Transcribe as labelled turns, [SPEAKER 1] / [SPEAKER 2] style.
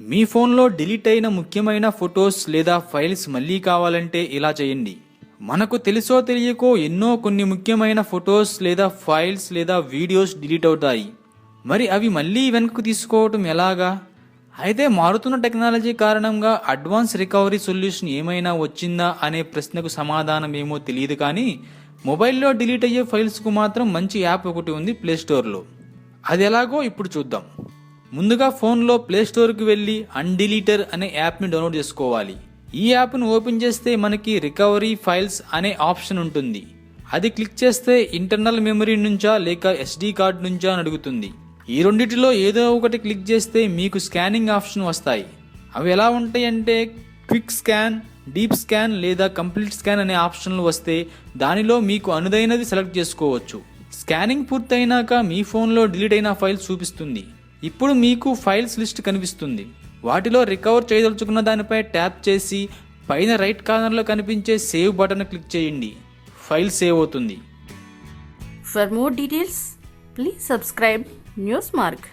[SPEAKER 1] మీ ఫోన్లో డిలీట్ అయిన ముఖ్యమైన ఫొటోస్ లేదా ఫైల్స్ మళ్ళీ కావాలంటే ఇలా చేయండి. మనకు తెలుసో తెలియకో ఎన్నో కొన్ని ముఖ్యమైన ఫొటోస్ లేదా ఫైల్స్ లేదా వీడియోస్ డిలీట్ అవుతాయి. మరి అవి మళ్ళీ వెనక్కు తీసుకోవటం ఎలాగా? అయితే మారుతున్న టెక్నాలజీ కారణంగా అడ్వాన్స్ రికవరీ సొల్యూషన్ ఏమైనా వచ్చిందా అనే ప్రశ్నకు సమాధానం ఏమో తెలియదు కానీ మొబైల్లో డిలీట్ అయ్యే ఫైల్స్కు మాత్రం మంచి యాప్ ఒకటి ఉంది ప్లేస్టోర్లో అది ఎలాగో ఇప్పుడు చూద్దాం. ముందుగా ఫోన్లో ప్లేస్టోర్కి వెళ్ళి అన్డిలీటర్ అనే యాప్ని డౌన్లోడ్ చేసుకోవాలి. ఈ యాప్ను ఓపెన్ చేస్తే మనకి రికవరీ ఫైల్స్ అనే ఆప్షన్ ఉంటుంది. అది క్లిక్ చేస్తే ఇంటర్నల్ మెమరీ నుంచా లేక ఎస్డి కార్డ్ నుంచా అని అడుగుతుంది. ఈ రెండిటిలో ఏదో ఒకటి క్లిక్ చేస్తే మీకు స్కానింగ్ ఆప్షన్ వస్తాయి. అవి ఎలా ఉంటాయంటే క్విక్ స్కాన్ డీప్ స్కాన్ లేదా కంప్లీట్ స్కాన్ అనే ఆప్షన్లు వస్తే దానిలో మీకు అనుదైనది సెలెక్ట్ చేసుకోవచ్చు. స్కానింగ్ పూర్తయినాక మీ ఫోన్లో డిలీట్ అయిన ఫైల్ చూపిస్తుంది. ఇప్పుడు మీకు ఫైల్స్ లిస్ట్ కనిపిస్తుంది. వాటిలో రికవర్ చేయదలుచుకున్న దానిపై ట్యాప్ చేసి పైన రైట్ కార్నర్లో కనిపించే సేవ్ బటన్ క్లిక్ చేయండి. ఫైల్ సేవ్ అవుతుంది.
[SPEAKER 2] For more details please subscribe news mark